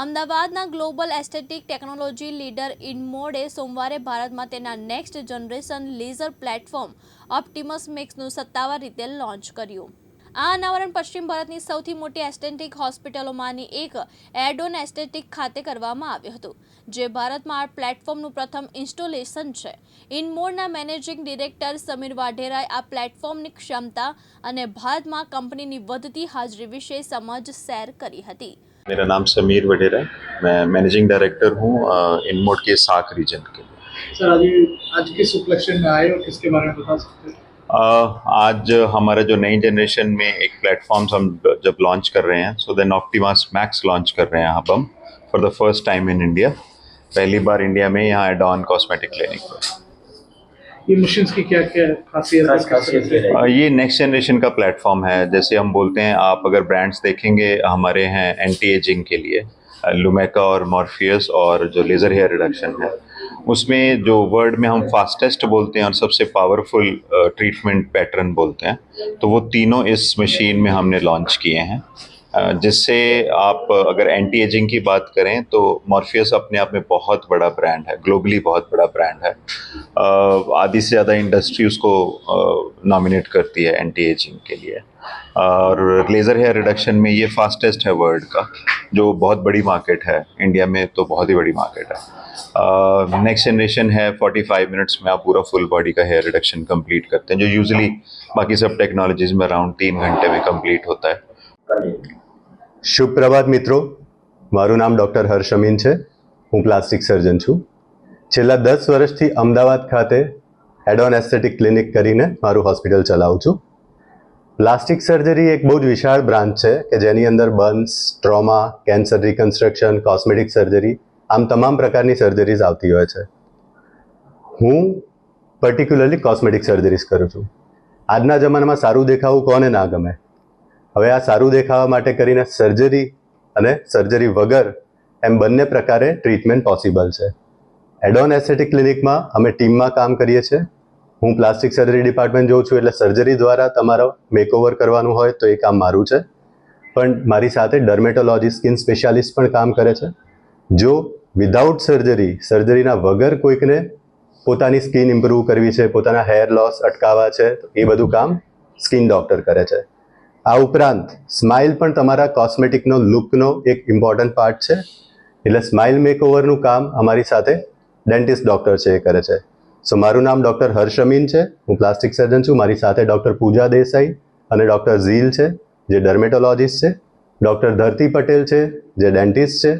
અમદાવાદના global aesthetic technology leader ઇનમોડે સોમવારે ભારતમાં તેના next generation laser platform Optimus મિક્સનું સત્તાવાર રીતે લોન્ચ કર્યું. આ અનાવરણ પશ્ચિમ ભારતની સૌથી મોટી એસ્થેટિક હોસ્પિટલોમાંની એક એડોન એસ્થેટિક ખાતે કરવામાં આવ્યું હતું, જે ભારતમાં આ પ્લેટફોર્મનું પ્રથમ ઇન્સ્ટોલેશન છે. ઇનમોડના મેનેજિંગ ડિરેક્ટર સમીર વાઢેરાએ આ પ્લેટફોર્મની ક્ષમતા અને ભારતમાં કંપનીની વધતી હાજરી વિશે સમજ શેર કરી હતી. मेरा नाम समीर वडेरा है। मैं मैनेजिंग डायरेक्टर हूँ इनमोड के साक रीजन के लिए। सर आज आज किस उपलक्ष्य में आए और किसके बारे में बता सकते हैं? आज हमारा जो नई जनरेशन में एक प्लेटफॉर्म हम जब लॉन्च कर रहे हैं so then Optimus max launch कर रहे हैं अब हम for the first time in India पहली बार इंडिया में यहाँ एडॉन कॉस्मेटिक क्लिनिक पर। ये मशीन्स की क्या क्या खासियत है? खास खासियत ये नेक्स्ट जनरेशन का प्लेटफॉर्म है। जैसे हम बोलते हैं आप अगर ब्रांड्स देखेंगे हमारे हैं एंटी एजिंग के लिए लुमेका और मॉर्फियस और जो लेज़र हेयर रिडक्शन है उसमें जो वर्ड में हम फास्टेस्ट बोलते हैं और सबसे पावरफुल ट्रीटमेंट पैटर्न बोलते हैं तो वो तीनों इस मशीन में हमने लॉन्च किए हैं। जिससे आप अगर एंटी एजिंग की बात करें तो मॉर्फियस अपने आप में बहुत बड़ा ब्रांड है ग्लोबली बहुत बड़ा ब्रांड है। आधी से ज़्यादा इंडस्ट्री उसको नॉमिनेट करती है एंटी एजिंग के लिए। और लेज़र हेयर रिडक्शन में ये फास्टेस्ट है वर्ल्ड का, जो बहुत बड़ी मार्केट है। इंडिया में तो बहुत ही बड़ी मार्केट है। नेक्स्ट जनरेशन है 45 मिनट्स में आप पूरा फुल बॉडी का हेयर रिडक्शन कंप्लीट करते हैं, जो यूजुअली बाकी सब टेक्नोलॉजीज़ में अराउंड तीन घंटे में कंप्लीट होता है। શુભ પ્રભાત મિત્રો, મારું નામ ડૉક્ટર હર્ષ અમીન છે. હું પ્લાસ્ટિક સર્જન છું. છેલ્લા દસ વર્ષથી અમદાવાદ ખાતે એડોન એસ્થેટિક ક્લિનિક કરીને મારું હોસ્પિટલ ચલાવું છું. પ્લાસ્ટિક સર્જરી એક બહુ જ વિશાળ બ્રાન્ચ છે કે જેની અંદર burns trauma, cancer reconstruction, cosmetic surgery, આમ તમામ પ્રકારની સર્જરીઝ આવતી હોય છે. હું પર્ટિક્યુલરલી કોસ્મેટિક સર્જરીઝ કરું છું. આજના જમાનામાં સારું દેખાવું કોને ના ગમે? હવે આ સારું દેખાવા માટે કરીને સર્જરી અને સર્જરી વગર એમ બંને પ્રકારે ટ્રીટમેન્ટ પોસિબલ છે. એડોન એસ્થેટિક ક્લિનિકમાં અમે ટીમમાં કામ કરીએ છીએ. હું પ્લાસ્ટિક સર્જરી ડિપાર્ટમેન્ટ જોઉં છું એટલે સર્જરી દ્વારા તમારો મેકઓવર કરવાનું હોય તો એ કામ મારું છે. પણ મારી સાથે ડર્મેટોલોજી સ્કિન સ્પેશિયાલિસ્ટ પણ કામ કરે છે. જો વિધાઉટ સર્જરી સર્જરીના વગર કોઈકને પોતાની સ્કિન ઇમ્પ્રૂવ કરવી છે, પોતાના હેર લોસ અટકાવવા છે, તો એ બધું કામ સ્કિન ડૉક્ટર કરે છે. આ ઉપરાંત સ્માઇલ પણ તમારા કોસ્મેટિકનો લુકનો એક ઇમ્પોર્ટન્ટ પાર્ટ છે. એટલે સ્માઇલ મેકઓવરનું કામ અમારી સાથે ડેન્ટિસ્ટ ડૉક્ટર છે એ કરે છે. સો મારું નામ ડૉક્ટર હર્ષ અમીન છે. હું પ્લાસ્ટિક સર્જન છું. મારી સાથે ડૉક્ટર પૂજા દેસાઈ અને ડૉક્ટર ઝીલ છે, જે ડર્મેટોલોજીસ્ટ છે. ડૉક્ટર ધરતી પટેલ છે, જે ડેન્ટિસ્ટ છે.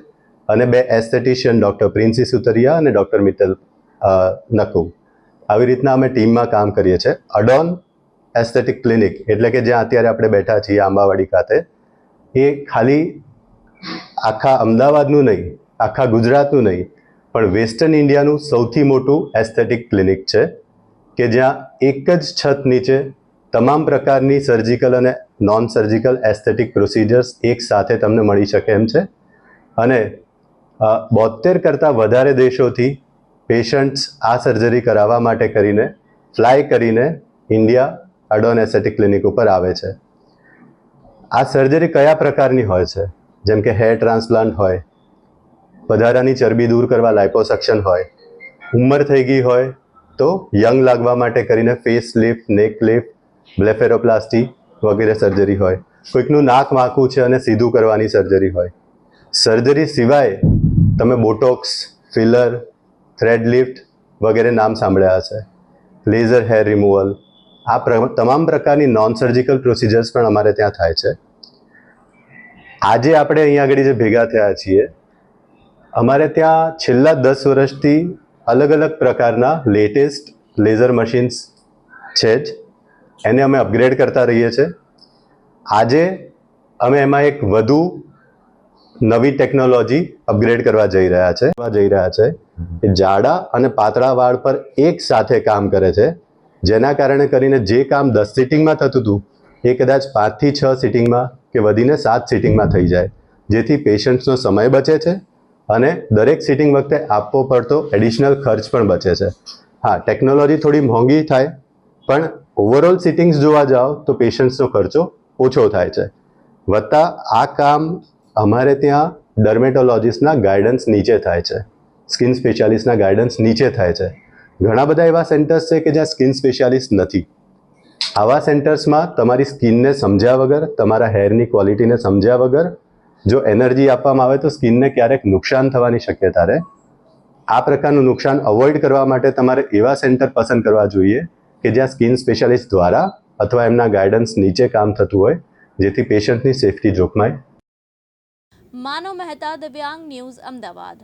અને બે એસ્થેટિશિયન ડૉક્ટર પ્રિન્સી સુતરિયા અને ડૉક્ટર મિત્તલ નકુ આવી રીતના અમે ટીમમાં કામ કરીએ છીએ. અડોન એસ્થેટિક ક્લિનિક એટલે કે જ્યાં અત્યારે આપણે બેઠા છીએ આંબાવાડી ખાતે, એ ખાલી આખા અમદાવાદનું નહીં, આખા ગુજરાતનું નહીં, પણ વેસ્ટર્ન ઇન્ડિયાનું સૌથી મોટું એસ્થેટિક ક્લિનિક છે, કે જ્યાં એક જ છત નીચે તમામ પ્રકારની સર્જિકલ અને નોન સર્જિકલ એસ્થેટિક પ્રોસિજર્સ એક સાથે તમને મળી શકે એમ છે. અને બોતેર કરતાં વધારે દેશોથી પેશન્ટ્સ આ સર્જરી કરાવવા માટે કરીને ફ્લાય કરીને ઇન્ડિયા અડોન એસેટિક ક્લિનિક ઉપર આવે છે. આ સર્જરી કયા પ્રકારની હોય છે? જેમ કે હેર ટ્રાન્સપ્લાન્ટ હોય, વધારાની ચરબી દૂર કરવા લાઇપોસક્શન હોય, ઉંમર થઈ ગઈ હોય તો યંગ લાગવા માટે કરીને face lift, neck lift, blepharoplasty વગેરે સર્જરી હોય. કોઈકનું નાક વાંકું છે અને સીધું કરવાની સર્જરી હોય. સર્જરી સિવાય તમે બોટોક્સ, ફિલર, થ્રેડ લિફ્ટ વગેરે નામ સાંભળ્યા હશે. લેઝર હેર રિમૂવલ આ પ્ર- તમામ પ્રકારની નોન સર્જિકલ પ્રોસિજર્સ પણ અમારે ત્યાં થાય છે. આજે આપણે અહીંયા આગળ જે ભેગા થયા છીએ અમારે ત્યાં છેલ્લા દસ વર્ષથી અલગ અલગ પ્રકારના લેટેસ્ટ લેઝર મશીન્સ છે જ. એને અમે અપગ્રેડ કરતા રહીએ છીએ. આજે અમે એમાં એક વધુ નવી ટેકનોલોજી અપગ્રેડ કરવા જઈ રહ્યા છે. જઈ રહ્યા છે. જાડા અને પાતળા વાળ પર એક સાથે કામ કરે છે. જેના કારણે કરીને જે કામ દસ સિટિંગમાં થતું હતું, એ કદાચ પાંચથી છ સિટિંગમાં કે વધીને સાત સિટિંગમાં થઈ જાય. જેથી પેશન્ટ્સનો સમય બચે છે અને દરેક સિટિંગ વખતે આપવો પડતો એડિશનલ ખર્ચ પણ બચે છે. હા ટેકનોલોજી થોડી મોંઘી થાય, પણ ઓવરઓલ સિટિંગ્સ જોવા જાઓ તો પેશન્ટ્સનો ખર્ચો ઓછો થાય છે. વત્તા આ કામ અમારે ત્યાં ડર્મેટોલોજીસ્ટના ગાઈડન્સ નીચે થાય છે. સ્કિન સ્પેશિયાલિસ્ટના ગાઈડન્સ નીચે થાય છે. ઘણા બધા એવા સેન્ટર્સ છે કે જ્યાં સ્કિન સ્પેશિયાલિસ્ટ નથી. આવા સેન્ટર્સમાં તમારી સ્કિનને સમજ્યા વગર, તમારા હેરની ક્વોલિટીને સમજ્યા વગર, જો એનર્જી આપવામાં આવે તો સ્કિનને ક્યારેક નુકસાન થવાની શક્યતા રહે. આ પ્રકારનું નુકસાન અવોઇડ કરવા માટે તમારે એવા સેન્ટર પસંદ કરવા જોઈએ કે જ્યાં સ્કિન સ્પેશિયાલિસ્ટ દ્વારા અથવા એમના ગાઈડન્સ નીચે કામ થતું હોય, જેથી પેશન્ટની સેફટી જોખમાય. માનવ મહેતા દિવ્યાંગ ન્યૂઝ અમદાવાદ.